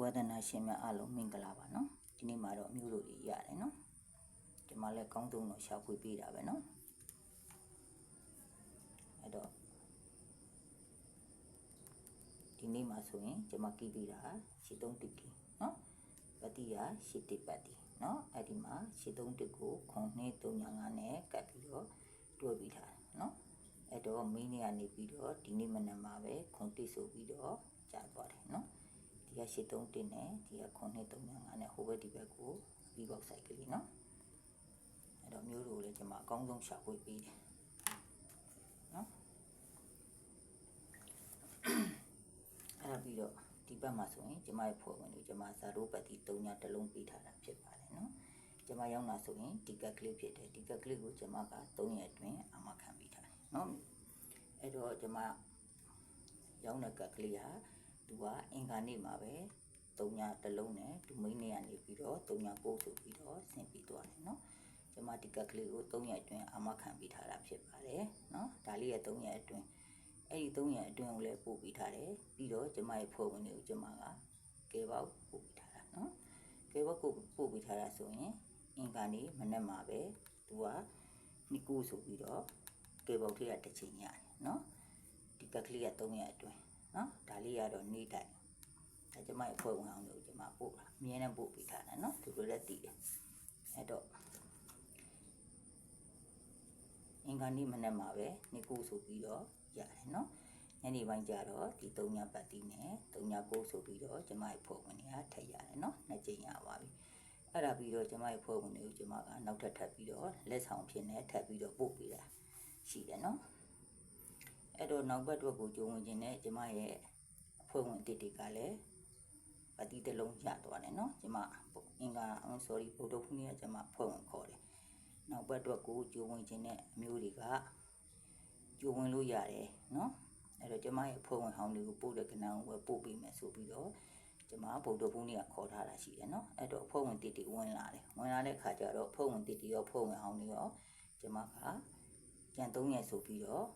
ဝဒနာရှင်များအားလုံးမင်္ဂလာပါနော်ဒီနေ့မှာတော့အမျိုးတို့တွေရတယ်နော်ဒီမှာလည်းကောင်းတုံးတော့ရှာဖွေပေးတာပဲနော်အဲ့တော့ဒီနေ့မှာဆိုရင်ကျွန်မကြည့်ပေးတာရှစ်သုံးတစ်တီနော်ပတိယရှစ်တစ်ပတိနော်အဲ့ဒီမှာရှစ်သုံးတစ်ကိုခွန်နှစ်3ညာ5နဲ့ကပ်ပြီးတော့တွဲပြီးထားတာနော်အဲ့တော့မင်းနေကနေပြီးတော့ဒီနေ့မနက်မှာပဲခွန်တစ်ဆိုပြီးတော့ကြာသွားတယ်နော် ဒီက8 3တင်နဲ့ဒီက9 3 5နဲ့ဟိုဘက်ဒီဘက်ကိုပြီးပေါက်ဆိုင်ကလေးနော်အဲ့တော့မျိုးတို့လည်းကျွန်မအကောင်းဆုံးရှာဖွေပေးတယ်နော်အဲ့ဒါပြီးတော့ဒီဘက်မှာဆိုရင်ကျွန်မရဲ့ဖွဲ့ဝင်တွေကျွန်မဇာတို့ပတ်တီ3ညတလုံးပေးထားတာဖြစ်ပါတယ်နော်ကျွန်မရောက်လာဆိုရင်ဒီကက်ကလေးဖြစ်တယ်ဒီကက်ကလေးကိုကျွန်မက3ရက်အတွင်းအမခံပေးထားတယ်နော်အဲ့တော့ကျွန်မရောင်းတဲ့ကက်ကလေးဟာ သူကအင်္ဂါနေ့မှာပဲ၃ညတစ်လုံးနဲ့ဒူမိန်နေရနေပြီးတော့၃ညပို့ဆိုပြီးတော့ဆင်ပြီးသွားတယ်နော်ကျွန်မဒီကက်ကလေးကို၃ရက်အတွင်းအာမခံပေးထားတာဖြစ်ပါတယ်နော်ဒါလေးရဲ့၃ရက်အတွင်းအဲ့ဒီ၃ရက်အတွင်းကိုလည်းပို့ပေးထားတယ်ပြီးတော့ကျွန်မရဲ့ဖွဲ့ဝင်တွေကိုကျွန်မကကဲပေါက်ပို့ပေးထားတာနော်ကဲပေါက်ကိုပို့ပေးထားတာဆိုရင်အင်္ဂါနေ့မနေ့မှာပဲသူကနိကူဆိုပြီးတော့ကဲပေါက်ထည့်ရတစ်ချိန်ရတယ်နော်ဒီကက်ကလေးက၃ရက်အတွင်း နော်ဒါလေးကတော့နေတိုင်းဒါကျမရဲ့ဖွဲ့ဝင်အောင်လို့ကျမပို့တာအမြဲတမ်းပို့ပေးထားတာနော်သူတို့လည်းတည်တယ်အဲ့တော့အင်္ဂါနေ့မနေ့မှာပဲနေကူဆိုပြီးတော့ရတယ်နော်ညနေပိုင်းကျတော့ဒီ၃ညပတ်တီးနဲ့၃ညကိုဆိုပြီးတော့ကျမရဲ့ဖွဲ့ဝင်တွေကထည့်ရတယ်နော်နှစ်ကြိမ်ရပါပြီအဲ့ဒါပြီးတော့ကျမရဲ့ဖွဲ့ဝင်တွေကိုကျမကနောက်ထပ်ထပ်ပြီးတော့လက်ဆောင်ဖြစ်နေထပ်ပြီးတော့ပို့ပေးတာရှိတယ်နော် အဲ့တော့နောက်ဘက်အတွက်ကိုကြုံဝင်ခြင်းနဲ့ကျမရဲ့အဖွဲ့ဝင်တစ်တွေကလည်းပတိတလုံးရသွားတယ်နော်ကျမအင်္ဂါ I'm sorry ဗုဒ္ဓဖူးနေ့ကကျမအဖွဲ့ဝင်ခေါ်တယ်နောက်ဘက်အတွက်ကိုကြုံဝင်ခြင်းနဲ့အမျိုးတွေကကြုံဝင်လို့ရတယ်နော်အဲ့တော့ကျမရဲ့အဖွဲ့ဝင်ဟောင်းတွေကိုပို့တဲ့ကဏ္ဍကိုပဲပို့ပေးမယ်ဆိုပြီးတော့ကျမဗုဒ္ဓဖူးနေ့ကခေါ်ထားတာရှိတယ်နော်အဲ့တော့အဖွဲ့ဝင်တစ်တွေဝင်လာတယ်ဝင်လာတဲ့ခါကျတော့အဖွဲ့ဝင်တစ်တွေရောအဖွဲ့ဝင်ဟောင်းတွေရောကျမကကြံ၃ရက်ဆိုပြီးတော့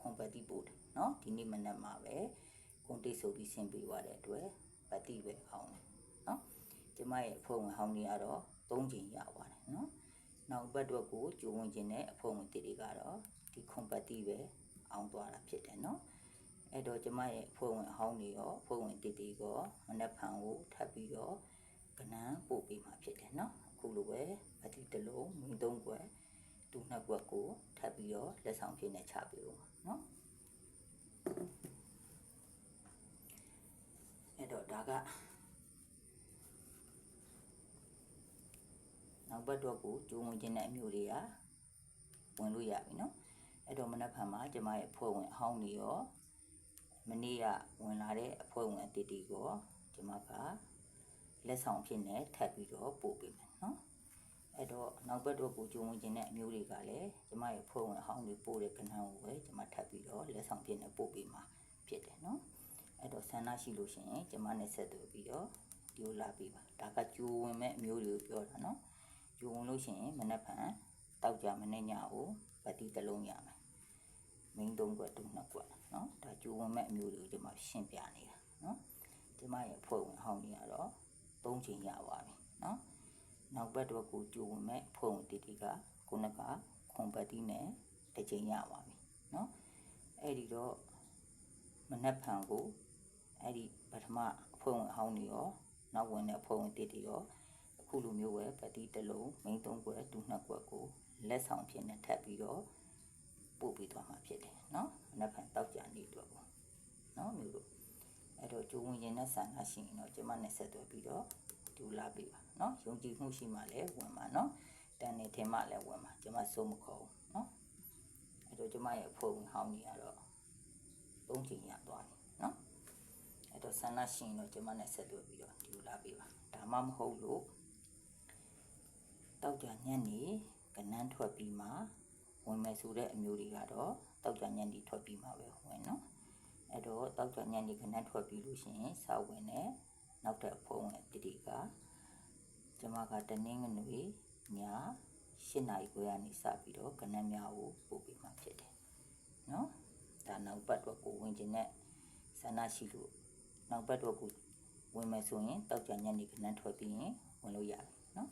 ခွန်ပတိပို့တယ်နော်ဒီနေ့မနက်မှာပဲခွန်တိတ်ဆိုပြီးဆင်ပေးသွားတဲ့အတွက်ပတိပဲအောင်တယ်နော်ကျမရဲ့အဖွဲ့ဝင်ဟောင်းတွေကတော့၃ချိန်ရပါတယ်နော်နောက်ဘက်တော့ကိုကြိုးဝင်ခြင်းနဲ့အဖွဲ့ဝင်တွေကတော့ဒီခွန်ပတိပဲအောင်သွားတာဖြစ်တယ်နော်အဲ့တော့ကျမရဲ့အဖွဲ့ဝင်အဟောင်းတွေရောအဖွဲ့ဝင်တေတေရောမနက်ဖြန်ကိုထပ်ပြီးတော့ကနန်းပို့ပေးမှာဖြစ်တယ်နော်အခုလိုပဲအတိတလုံးမင်းသုံးွက်ဒုနှစ်ွက်ကိုထပ်ပြီးတော့လက်ဆောင်ဖြစ်နေချပေးဦး နော်အဲ့တော့ဒါကနောက်ဘက်တော့ကိုကျုံဝင်ခြင်းတဲ့အမျိုးတွေကဝင်လို့ရပြီနော်အဲ့တော့မနက်ဖြန်မှာကျမရဲ့ဖွဲ့ဝင်အဟောင်းတွေရောမနေ့ကဝင်လာတဲ့အဖွဲ့ဝင်အသစ်တွေကိုကျမကလက်ဆောင်ဖြစ်နေထပ်ပြီးတော့ပို့ပေးမယ်နော် အဲ့တော့နောက်ဘက်တော့ကိုကြုံဝင်ခြင်းတဲ့အမျိုးတွေကလည်းကျမရဲ့ဖွဲ့ဝင်အဟောင်းတွေပို့တဲ့ကဏ္ဍကိုပဲကျမထပ်ပြီးတော့လက်ဆောင်ပြည့်နဲ့ပို့ပေးမှာဖြစ်တယ်နော်အဲ့တော့ဆန္ဒရှိလို့ရှိရင်ကျမနဲ့ဆက်သွယ်ပြီးတော့ဒီလိုလာပေးပါဒါကကြိုးဝင်မဲ့အမျိုးတွေကိုပြောတာနော်ကြိုးဝင်လို့ရှိရင်မနေ့ဖန်တောက်ကြမနေ့ညကိုဗတိတလုံးရမယ်မင်းသုံးကွက်တူနှစ်ကွက်နော်ဒါကြိုးဝင်မဲ့အမျိုးတွေကိုဒီမှာရှင်းပြနေတာနော်ဒီမှာရဲ့ဖွဲ့ဝင်အဟောင်းတွေကတော့၃ချိန်ရပါပြီနော် နောက်ဘက်တော့ကိုကျူဝင်မဲ့ဖွဲ့ဝင်တီတီကခုနကခွန်ပတိနဲ့တစ်ချိန်ရပါပြီနော်အဲ့ဒီတော့မနက်ဖြန်ကို အဲ့ဒီပထမအဖွဲ့ဝင်အဟောင်းတွေရောနောက်ဝင်တဲ့အဖွဲ့ဝင်တစ်တွေရောအခုလိုမျိုးပဲပတိတစ်လုံးမိန်းသုံးကွက်တူနှစ်ကွက်ကိုလက်ဆောင်ဖြစ်နေထပ်ပြီးတော့ပို့ပြီးသွားမှာဖြစ်တယ်เนาะမနက်ဖြန်တောက်ကြနေတော့ပေါ့เนาะမျိုးတို့အဲ့တော့ကျိုးဝင်ရင်နဲ့ဆန္ဒရှိရင်တော့ကျမနဲ့ဆက်သွယ်ပြီးတော့ဒီလာပေးပါ နော်ယုံကြည်မှုရှိမှလည်းဝင်မှာနော်တန်နေထင်မှလည်းဝင်မှာကျွန်မစိုးမခေါ်ဘူးနော်အဲတော့ကျွန်မရဲ့အဖို့ဝင်ဟောင်းနေရတော့သုံးချိန်ရသွားတယ်နော်အဲတော့ဆန္ဒရှင်တော့ကျွန်မနဲ့ဆက်သွယ်ပြီးတော့ဒီလိုလာပေးပါဒါမှမဟုတ်လို့တောက်ကြညက်နေကနန်းထွက်ပြီးမှဝင်မယ်ဆိုတဲ့အမျိုးတွေကတော့တောက်ကြညက်နေထွက်ပြီးမှပဲဝင်နော်အဲ့တော့တောက်ကြညက်နေခဏထွက်ပြီးလို့ရှိရင်စာဝင်နဲ့နောက်ထပ်ဖုံးဝင်တတိက ကျမကတနင်္ဂနွေည၈နာရီခွဲကနေစပြီးတော့ကနန်းများကိုပို့ပေးမှဖြစ်တယ်နော်ဒါနောက်ပတ်တော့ကိုဝင်ခြင်းနဲ့ဆန္ဒရှိလို့နောက်ဘက်တော့ကိုဝင်မယ်ဆိုရင်တောက်ကြညနေခဏထွက်ပြီးရင်ဝင်လို့ရတယ်နော်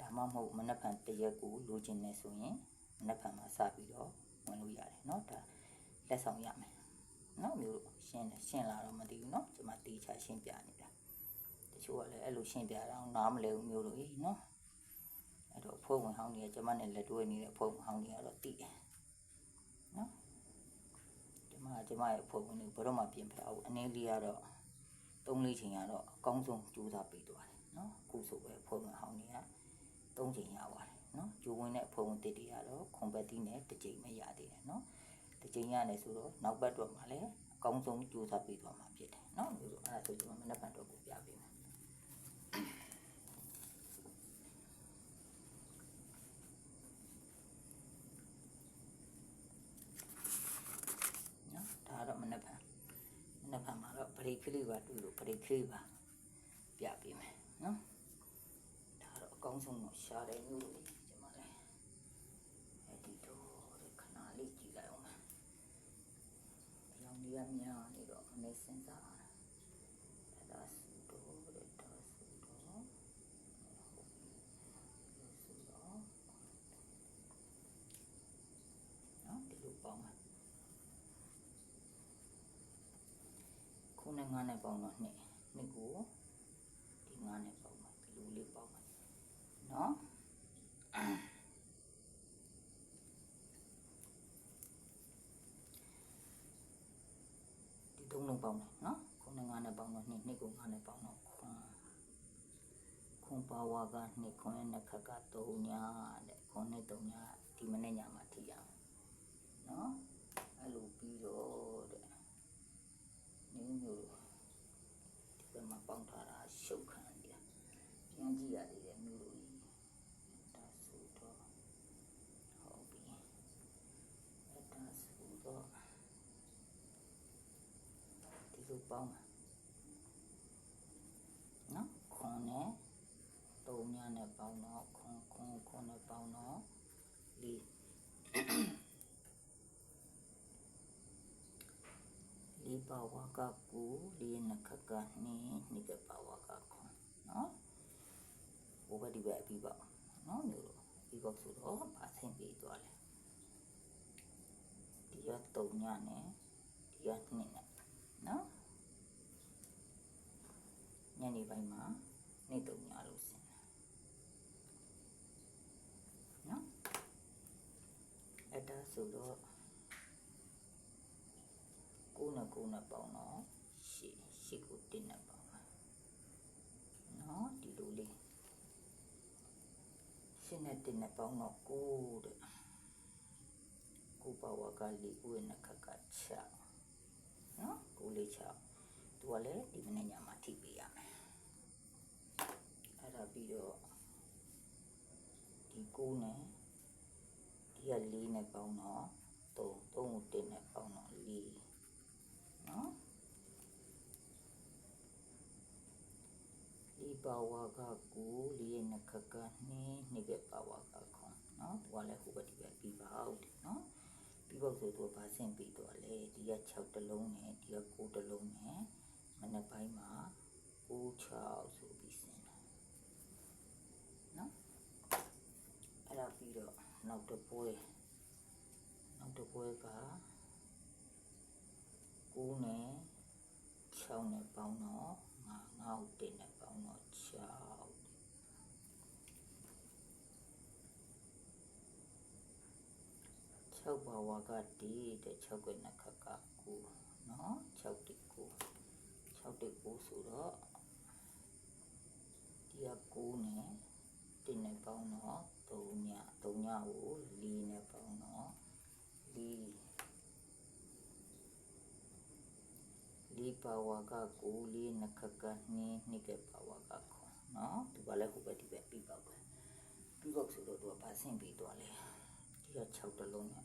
ဒါမှမဟုတ်မနက်ဖြန်တရက်ကိုလိုချင်နေဆိုရင်မနက်ဖြန်မှာစပြီးတော့ဝင်လို့ရတယ်နော်ဒါလက်ဆောင်ရမယ်နော်မျိုးတို့ရှင်းတယ်ရှင်းလာတော့မသိဘူးနော်ကျွန်မတေးချရှင်းပြနေတာတ ချို့ကလည်းအဲ့လိုရှင်းပြတာအောင်နားမလဲဘူးမျိုးတို့ကြီးနော်အဲ့တော့အဖွဲ့ဝင်ဟောင်းကြီးကကျမနဲ့လက်တွဲနေတဲ့အဖွဲ့ဝင်ဟောင်းကြီးကတော့တိတယ်နော်ကျမကကျမရဲ့အဖွဲ့ဝင်ကိုဘယ်တော့မှပြင်ပြအောင်အနည်းလေးကတော့၃၄ချိန်ကတော့အကောင်းဆုံးကြိုးစားပေးသွားတယ်နော်အခုဆိုပဲအဖွဲ့ဝင်ဟောင်းကြီးက၃ချိန်ရပါတယ်နော်ဂျိုးဝင်တဲ့အဖွဲ့ဝင်တစ်တွေကတော့ခွန်ပတိနဲ့တစ်ချိန်ပဲရသေးတယ်နော်တစ်ချိန်ရတယ်ဆိုတော့နောက်ဘက်တော့မှလည်းအကောင်းဆုံးကြိုးစားပေးသွားမှာဖြစ်တယ်နော်မျိုးဆိုအဲ့ဒါဆိုကျွန်တော်မနေ့ကတော့ကိုပြပေးမယ် မှာတော့ပရိခလေးပါတွေ့လို့ပရိခလေးပါပြပေးမယ်နော်ဒါတော့အကောင်းဆုံးတော့ရှားတယ်မျိုးလို့ကျွန်မလည်းအဲ့ဒီတော့ခဏလေးကြည့်လိုက်အောင်ရောင်ကြီးကများနေတော့မနေစင်စားအဲ့ဒါဆူတော့တဲ့ဒါဆူတော့ဆူတော့နော်ဒီလိုပေါင်းပါခု နဲ့ငါးနဲ့ပေါင်းတော့နှစ်နှစ်ကိုဒီငါးနဲ့ပေါင်းပါဒီလိုလေးပေါင်းပါနော်ဒီသုံးလုံးပေါင်းတယ်နော်ခုနဲ့ငါးနဲ့ပေါင်းတော့နှစ်နှစ်ကိုငါးနဲ့ပေါင်းတော့ခွန်ခွန်ပါဝါကနှစ်ခွန်ရဲ့နှစ်ခက်က3ညာတဲ့ခွန်နဲ့3ညာဒီမနေ့ညမှာထိရအောင်နော်အဲ့လိုပြီးတော့ တဲ့နင်းမျိုးဒီဘက်မှာပေါင်းထားတာရှုပ်ခံတယ်ပြန်ကြည့်ရသေးတယ်မျိုးလိုကြီးဒါဆိုတော့ဟုတ်ပြီအဲ့ဒါဆိုတော့ဒီလိုပေါင်းပါနော်ခွန်နဲ့တုံညာနဲ့ပေါင်းတော့ခွန်ခွန်ခွန်နဲ့ပေါင်းတော့လေး လေးပါဝါကကိုလေးနခကနိနိကပါဝါကခွန်နော်ဘိုးဘဒီပဲအပြီးပါနော်မျိုးလို့ပြီးတော့ဆိုတော့ပါဆင်ပြီးသွားတယ်ဒီကတုံညာနဲ့ဒီကနှစ်နဲ့နော်ညနေပိုင်းမှာနေတုံညာလို့ဆင်တာနော်အဲ့ဒါဆိုတော့ ကိုနဲ့ကိုနဲ့ပေါင်းတော့ရှေ့ရှေ့ကိုတင်းနဲ့ပေါင်းပါနော်ဒီလိုလေးရှင်းနဲ့တင်းနဲ့ပေါင်းတော့ကိုတဲ့ကိုပါဝါကလေးကိုရဲ့နှစ်ခက်ကချနော်ကိုလေးချသူကလည်းဒီမနေ့ညမှာထိပေးရမယ်အဲ့ဒါပြီးတော့ဒီကိုနဲ့ဒီကလေးနဲ့ပေါင်းတော့3 3ကိုတင်းနဲ့ပေါင်းတော့4 နော်ဒီပါဝါကကိုလေးရဲ့နှစ်ခက်က2နှစ်ကပါဝါကခွန်နော်သူကလည်းဟိုဘက်ဒီဘက်ပြီးပါဦးတယ်နော်ပြီးဖို့ဆိုတော့ဗာဆင့်ပြီးတော့လေဒီက6တလုံးနဲ့ဒီက9တလုံးနဲ့မနေ့ပိုင်းမှာ9 6ဆိုပြီးဆင်းတာနော်အဲ့ဒါပြီးတော့နောက်တစ်ပွဲနောက်တစ်ပွဲက 9နဲ့6နဲ့ပေါင်းတော့ငါငါ့ကိုတင်နဲ့ပေါင်းတော့6 6ပါဝါကတီတဲ့6ကိုနှစ်ခါက9เนาะ6တိ9 6တိ9ဆိုတော့ဒီက9နဲ့တင်နဲ့ပေါင်းတော့3ည3ညကို4နဲ့ပေါင်းတော့4 ဒီပါဝါကကိုလေးနခကနီနိကပါဝါကခေါ်နော်ဒီပါလဲဟိုဘက်ဒီဘက်ပြီးပါပဲပြီးတော့ဆိုတော့သူကပါဆင့်ပြီးသွားလေဒီက6တလုံးနဲ့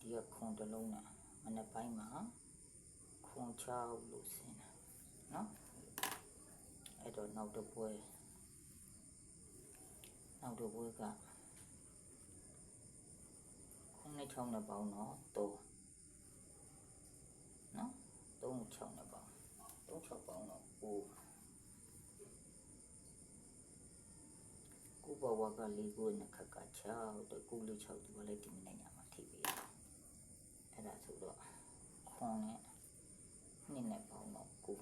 ဒီကခွန်တလုံးနဲ့မနေ့ပိုင်းမှာခွန်6လို့ဆင်းတာနော်အဲ့တော့နောက်တစ်ပွဲနောက်တစ်ပွဲကခွန်6နဲ့ပေါင်းတော့3နော် 3 6နဲ့ပေါင်း3 6ပေါင်းတော့9ကိုပါဝါကလေးကိုနှစ်ခက်က6တဲ့ကိုလေး6ဒီမလေးဒီနိုင်ငံမှာထိပ်ပြီးအဲ့ဒါဆိုတော့ခွန်နဲ့နှစ်နဲ့ပေါင်းတော့9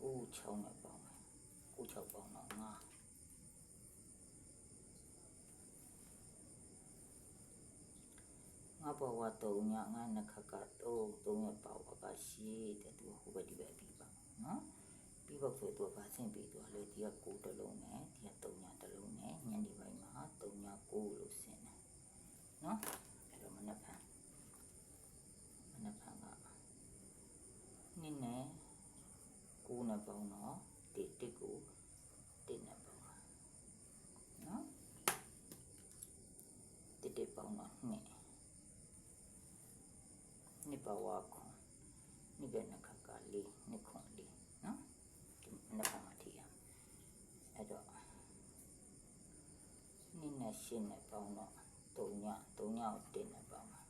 9 6နဲ့ပေါင်း9 6ပေါင်းတော့ ပဝတုံညာငါနခကတော့တုံးရပါဝကရှိတဲ့သူဟိုဘက်ဒီဘက်ပြီးပါနော်ပြီးပါဆိုတော့ဗာဆင့်ပြီးသွားလေဒီက6တလုံးနဲ့ဒီက3ညတလုံးနဲ့ညနေပိုင်းမှာ3ည6လို့ဆင်းတယ်နော်အဲ့တော့မနက်ဖြန်မနက်ဖြန်ကနင်းနဲ့6နဲ့ပေါင်းတော့1 1 ရှင်းနဲ့ပေါင်းတော့3ည3ညကို1နဲ့ပေါင်းတာ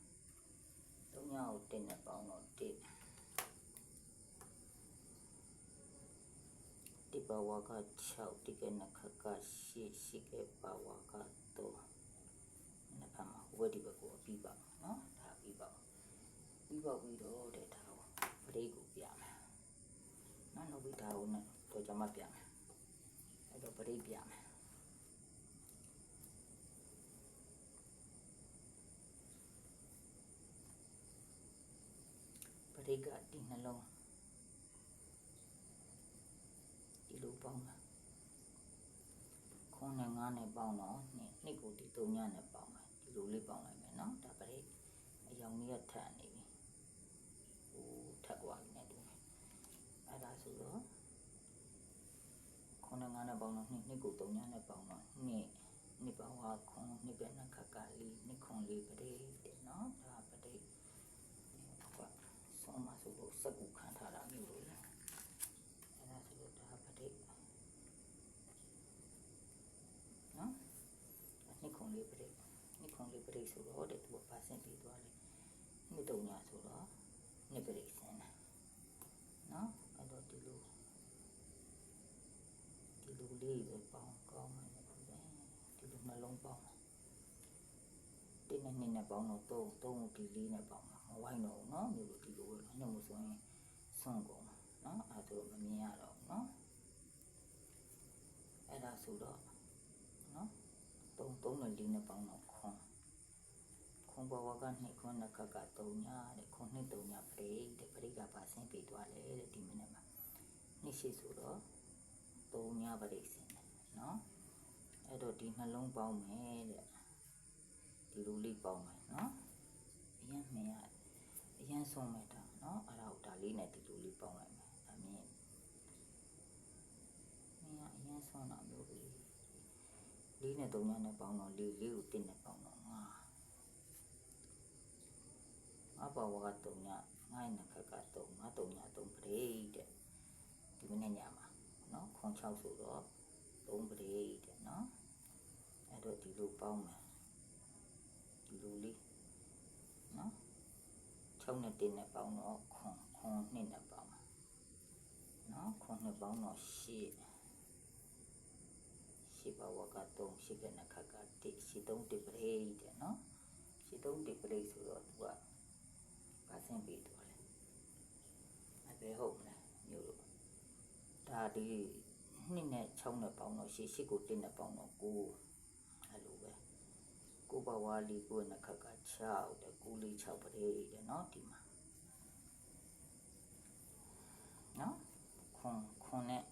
3ညကို1နဲ့ပေါင်းတော့1ဒီပါဝါက6ဒီကနှစ်ခါက8ရှိကပါဝါက3နှစ်ခါမှာဝက်ဒီဘက်ကိုပြီးပါနော်ဒါပြီးပါပြီးပါပြီးတော့တဲ့ဒါကိုပရိတ်ကိုပြမယ်နော်နောက်ပြီးဒါကိုနဲ့တော့ကျွန်မပြမယ်အဲ့တော့ပရိတ်ပြမယ် ပရိတ်ကဒီနှလုံးဒီလိုပေါင်းတာခွန်းနဲ့ငါးနဲ့ပေါင်းတော့နှစ်နှစ်ကိုဒီသုံးညနဲ့ပေါင်းမယ်ဒီလိုလေးပေါင်းလိုက်မယ်နော်ဒါပရိတ်အယောင်လေးကထပ်နေပြီဟိုထပ်သွားပြီနဲ့တူမယ်အဲ့ဒါဆိုတော့ခွန်းနဲ့ငါးနဲ့ပေါင်းတော့နှစ်နှစ်ကိုသုံးညနဲ့ပေါင်းတော့နှစ်နှစ်ပေါင်းဟာခွန်းနှစ်ပဲနှစ်ခါကလေးနှစ်ခွန်လေးပရိတ်တဲ့နော်ဒါပရိတ်ဟုတ် ဆုံးမဆိုလို့စက်ကူခံထားတာမျိုးလို့လေအဲ့ဒါဆိုတော့ဒါပရိတ်နော်နှစ်ခွန်လေးပရိတ်နှစ်ခွန်လေးပရိတ်ဆိုတော့တဲ့သူကပါစင်ပြီးသွားတယ်နှစ်တုံညာဆိုတော့နှစ်ပရိတ်စင်တယ်နော်အဲ့တော့ဒီလိုဒီလိုလေးပဲပေါင်းကောင်းမယ်ဒီလိုနှလုံးပေါင်းတင်းနဲ့နှစ်နဲ့ပေါင်းတော့သုံးသုံးဒီလေးနဲ့ပေါင်းမှာမ ဝိုင်းတော့နော်မျိုးလိုဒီလိုပဲဘာလို့လဲဆိုရင်ဆွန့်ကုန်နော်အဲဒါမမြင်ရတော့နော်အဲ့ဒါဆိုတော့နော်သုံးသုံးနဲ့လေးနဲ့ပေါင်းတော့ခွန်ခွန်ဘဝကနှစ်ခွန်နှစ်ခါကသုံးညာတဲ့ခွန်နှစ်သုံးညာပရိတဲ့ပရိကပါဆင်းပြီးသွားလေတဲ့ဒီမနေ့မှာနှစ်ရှိဆိုတော့သုံးညာပရိဆင်းတယ်နော်အဲ့တော့ဒီနှလုံးပေါင်းမယ်တဲ့ဒီလိုလေးပေါင်းမယ်နော်အရင်မြင်ရ ရင်ဆုံးမယ်ဒါเนาะအဲ့ဒါကိုဒါလေးနဲ့ဒီလိုလေးပေါင်းလိုက်မယ်ဒါမြင်မင်းကအရင်ဆုံးတာမျိုးလေးလေးနဲ့သုံးညနဲ့ပေါင်းတော့လေးလေးကိုတစ်နဲ့ပေါင်းတော့ငါငါဘဝကသုံးညငါ့နှစ်ခက်ကသုံးငါသုံးညသုံးပရိတဲ့ဒီမနေ့ညမှာเนาะခွန်6ဆိုတော့သုံးပရိတဲ့เนาะအဲ့တော့ဒီလိုပေါင်းမယ် 3နဲ့1နဲ့ပေါင်းတော့ခွန်ခွန်2နဲ့ပေါင်းနော်ခွန်နဲ့ပေါင်းတော့8ရှိပါဝက3ရှိကနခက1ရှိ3ဒီပရိတ်တဲ့နော်ရှိ3ဒီပရိတ်ဆိုတော့သူကပါစင်ပြီးတော့လေအဘယ်ဟုတ်မလားမျိုးလို့ဒါဒီ2နဲ့6နဲ့ပေါင်းတော့8 8ကို1နဲ့ပေါင်းတော့9 ကိုဘဝလီကိုနခက6တဲ့9လေး6ပရိတဲ့เนาะဒီမှာเนาะခွန်ခွန်နဲ့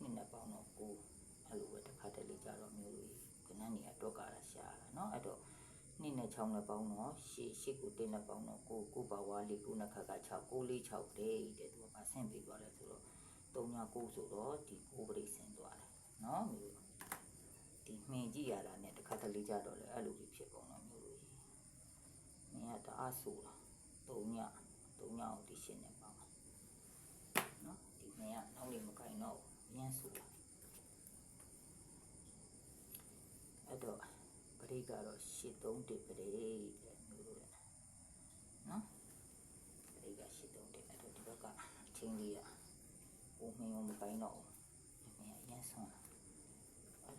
နှစ်နဲ့ပေါင်းတော့9အဲ့လိုပဲတစ်ခါတလေကြတော့မျိုးလို့ကနန်းနေအတွက်ကရရှာတာเนาะအဲ့တော့နှစ်နဲ့6နဲ့ပေါင်းတော့ရှေ့ရှေ့ကို1နဲ့ပေါင်းတော့9 9ပါဝါလေး9နှစ်ခါက6 9လေး6ပရိတဲ့သူကပါဆင့်ပေးသွားတယ်ဆိုတော့3ည9ဆိုတော့ဒီ9ပရိဆင့်သွားတယ်เนาะမျိုး ဒီမှင်ကြည့်ရတာနဲ့တခါတလေကြတော့လေအဲ့လိုကြီးဖြစ်ကုန်တာမျိုးတွေမင်းကတအားဆိုတာတုံညတုံညအောင်ဒီရှင်းနေပါမှာနော်ဒီမှင်ကနောက်နေမကင်တော့ရမ်းဆိုတာအဲ့တော့ပရိကတော့ရှစ်သုံးတိပရိတဲ့မျိုးလိုလေနော်ပရိကရှစ်သုံးတိအဲ့တော့ဒီဘက်ကချင်းလေးကဟိုမှင်ရောမကင်တော့မှင်ကရမ်းဆုံးတာ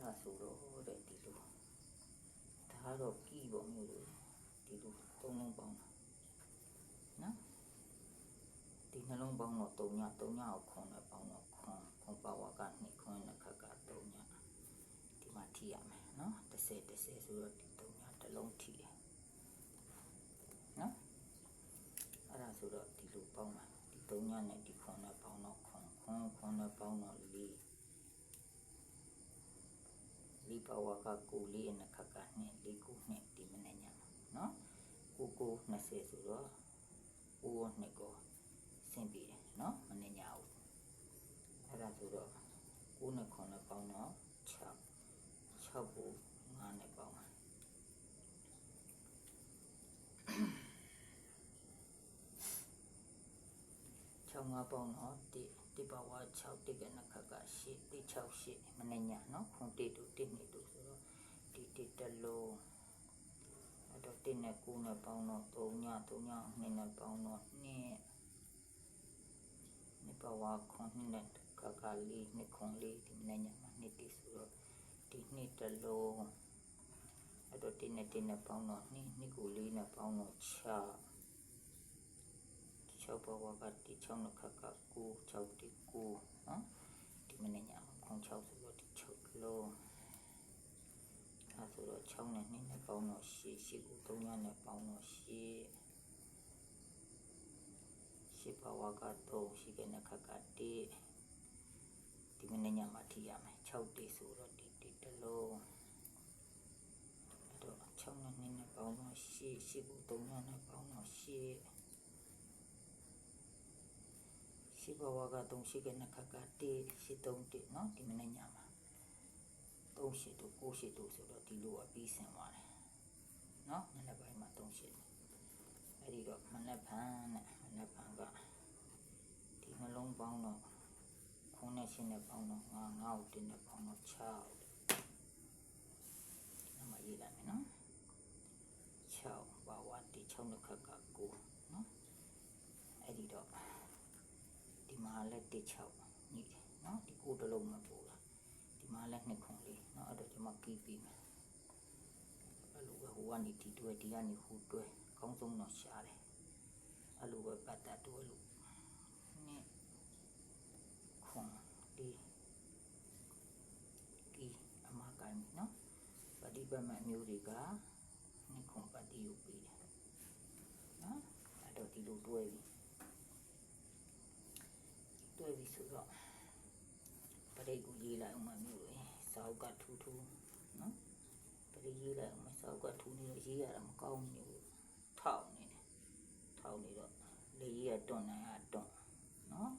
လာအဲ့ဒါဆိုတော့တဲ့ဒီလိုဒါကတော့ကီပေါ့မျိုးလို့ဒီလိုသုံးလုံးပေါင်းတာနော်ဒီနှလုံးပေါင်းတော့3ည3ညကိုခွန်နဲ့ပေါင်းတော့ခွန်ခွန်ပါဝါက2ခွန်နဲ့ခက်က3ညဒီမှာထိရမယ်နော်30 30ဆိုတော့ဒီ3ညတစ်လုံးထိတယ်နော်အဲ့ဒါဆိုတော့ဒီလိုပေါင်းတာဒီ3ညနဲ့ဒီခွန်နဲ့ပေါင်းတော့ခွန်ခွန်ခွန်နဲ့ပေါင်းတော့4လီ ပါဝါကကိုလေးနဲ့ခက်ကနှစ်လေးကိုနှစ်ဒီမနေ့ညမှာနော်ကိုကို20ဆိုတော့ကိုကိုနှစ်ကိုဆင်းပြီးတယ်နော်မနေ့ညအောင်အဲ့ဒါဆိုတော့ကိုနဲ့ခွန်နဲ့ပေါင်းတော့6 6ကို9နဲ့ပေါင်းပါ6 9ပေါင်းတော့1 တိပါဝါ6တိကနခက်က8တိ6 8မနေ့ညနော်ခွန်တိတူ1နှစ်တူဆိုတော့ဒီတိတလုံးအဲ့တော့1နဲ့9နဲ့ပေါင်းတော့3ည3ည2နဲ့ပေါင်းတော့2နိပါဝါခွန်2နဲ့ကကလေးနှစ်ခွန်လေးဒီမနေ့ညမှာနှစ်တိဆိုတော့ဒီနှစ်တလုံးအဲ့တော့1နဲ့1နဲ့ပေါင်းတော့2နှစ်ကို4နဲ့ပေါင်းတော့6 6ဘဝကဒီ6နှစ်ခါက9 6ဒီ9နော်ဒီမနေ့ညမှာခွန်6ဆိုတော့ဒီ6လုံးအဲဆိုတော့6နဲ့2နဲ့ပေါင်းတော့8 8ကို3ညနဲ့ပေါင်းတော့8 8ဘဝက3ရှိတဲ့နှစ်ခါက1ဒီမနေ့ညမှာထိရမယ်6တေဆိုတော့ဒီဒီတစ်လုံးအဲ့တော့6နဲ့2နဲ့ပေါင်းတော့8 8ကို3ညနဲ့ပေါင်းတော့8 ရှိဘဝက3ရှိကနခကတေရှိ3တေနော်ဒီမနေ့ညမှာ3ရှိတို့9ရှိတို့ဆိုတော့ဒီလိုအပြီးဆင်သွားတယ်နော်မနေ့ပိုင်းမှာ3ရှိတယ်အဲ့ဒီတော့မနေ့ဖန်နဲ့မနေ့ဖန်ကဒီနှလုံးပေါင်းတော့ခုနဲ့ရှင်းနဲ့ပေါင်းတော့ငါငါ့ကိုတင်းနဲ့ပေါင်းတော့6နမရေးလိုက်မယ်နော်6ဘာဝတိ6နခက9 16ညိတယ်နော်ဒီကိုတလုံးမပို့လားဒီမှာလည်းနှစ်ခုံလေးနော်အဲ့တော့ကျွန်မကီးပြီးမယ်အဲ့လိုပဲဟိုကနေဒီတွဲဒီကနေဟိုတွဲအကောင်းဆုံးတော့ရှားတယ်အဲ့လိုပဲပတ်သက်တွဲလို့နှစ်ခုံဒီဒီအမကိုင်းနော်ပฏิပတ်မှမျိုးတွေကနှစ်ခုံပတ်တိကိုပေးတယ်နော်အဲ့တော့ဒီလိုတွဲပြီး လေစောက်ကထူးထူးနော်ပရိတ်ရေးလိုက်အောင်မစောက်ကထူးနေတော့ရေးရတာမကောင်းဘူးထောက်နေတယ်ထောက်နေတော့လေရေးရတွန့်နိုင်ရတွန့်နော်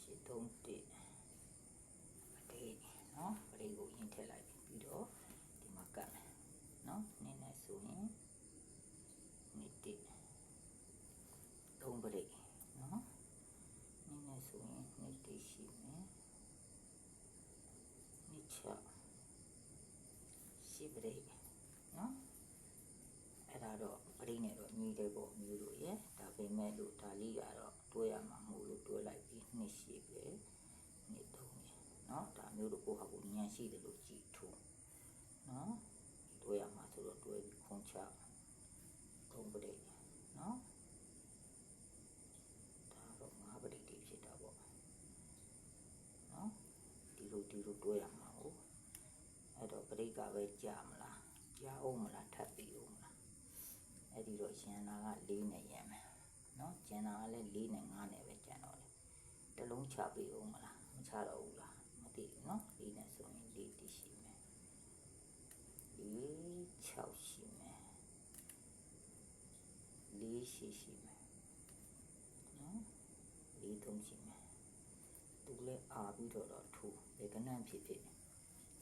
ရှစ်သုံးတစ်ပရိတ်နော်ပရိတ်ကိုရင်ထည့်လိုက်ပြီးတော့ဒီမှာကတ်မယ်နော်နည်းနည်းဆိုရင်နှစ်တစ်သုံးပရိတ်နော်နည်းနည်းဆိုရင်နှစ်တစ်ရှိမယ်နှစ်ချရှိပရိတ်နော်အဲ့ဒါတော့ပရိတ်နဲ့တော့ညီတယ်ပေါ့မျိုးလို့ရယ်ဒါပေ မဲ့လို့ဒါလေးကတော့တွဲရမှာမဟုတ်လို့တွဲလိုက်ပြီးနှစ်ရှိပဲနှစ်သုံးရယ်နော်ဒါမျိုးတို့ကိုဟာကိုညံရှိတယ်လို့ကြည်ထိုးနော်တွဲရမှာဆိုတော့တွဲပြီးခုံချသုံးပရိတ်နော်ဒါတော့ငါးပရိတ်တွေဖြစ်တာပေါ့နော်ဒီလိုဒီလိုတွဲရမှာဟုတ်အဲ့တော့ပရိတ်ကပဲကြာမလားကြာအောင်မလားထပ်ပြီးအောင်မလားအဲ့ဒီတော့ရန်နာက၄နဲ့ရန်မယ် နော်ကျန်တာကလည်း၄နဲ့၅နဲ့ပဲကျန်တော့တယ်တစ်လုံးချပြီးအောင်မလားမချတော့ဘူးလားမသိဘူးနော်၄နဲ့ဆိုရင်၄တရှိမယ်၄6ရှိမယ်၄ရှိရှိမယ်နော်၄သုံးရှိမယ်သူလည်းအာပြီးတော့တော့ထိုးဘယ်ကနန်းဖြစ်ဖြစ်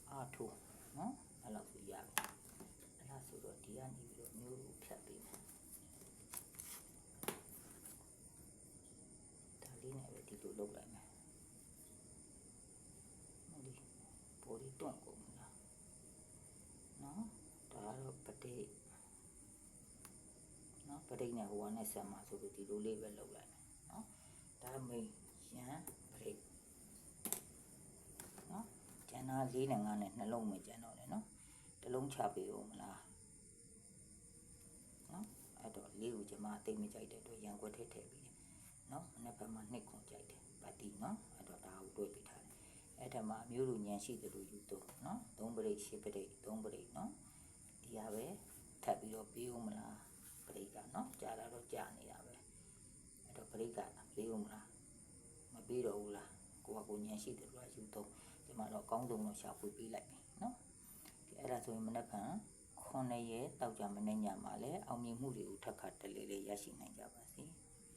အာထိုးနော်အဲ့လောက်ဆိုရပြီအဲ့ဒါဆိုတော့ဒီကနေပြီးတော့မျိုးကိုဖြတ်ပေးမယ်ဒါလေးနဲ့ပဲဒီ လိုလုပ်လိုက်မယ်မလီပေါ်ဒီတွန့်ကုန်မလားနော်ဒါကတော့ပတိတ်နော်ပတိတ်နဲ့ဟိုကနဲ့ဆက်မှာဆိုလို့ဒီလိုလေးပဲလုပ်လိုက်မယ်နော်ဒါမိန်ရန်ပတိတ်နာ၄နဲ့၅နဲ့နှလုံးမကျန်တော့လေနော်တလုံးချပေးဦးမလားနော်အဲ့တော့လေးကိုကျွန်မအသိမကြိုက်တဲ့အတွက်ရန်ကွက်ထဲထည့်ပြီးတယ်နော်မနေ့ကမှနှစ်ခွန်ကြိုက်တယ် ဗတ်တီနော်အဲ့တော့ဒါကိုတွေ့ပေးထားတယ်အဲ့ဒါမှအမျိုးလူညံရှိတယ်လို့ယူတော့နော်၃ပရိတ်၈ပရိတ်၃ပရိတ်နော်ဒီဟာပဲထပ်ပြီးတော့ပေးဦးမလားပရိတ်ကနော်ကြာလာတော့ကြာနေတာပဲအဲ့တော့ပရိတ်ကပေးဦးမလားမပေးတော့ဘူးလားကိုကကိုညံရှိတယ်လို့ယူတော့ဒီမှာတော့အကောင်းဆုံးတော့ရှာဖွေပေးလိုက်ပြီနော်ဒီအဲ့ဒါဆိုရင်မနေ့က9ရက်တောက်ကြမနေ့ညမှာလည်းအောင်မြင်မှုတွေကိုထပ်ခါတလေလေးရရှိနိုင်ကြပါစေ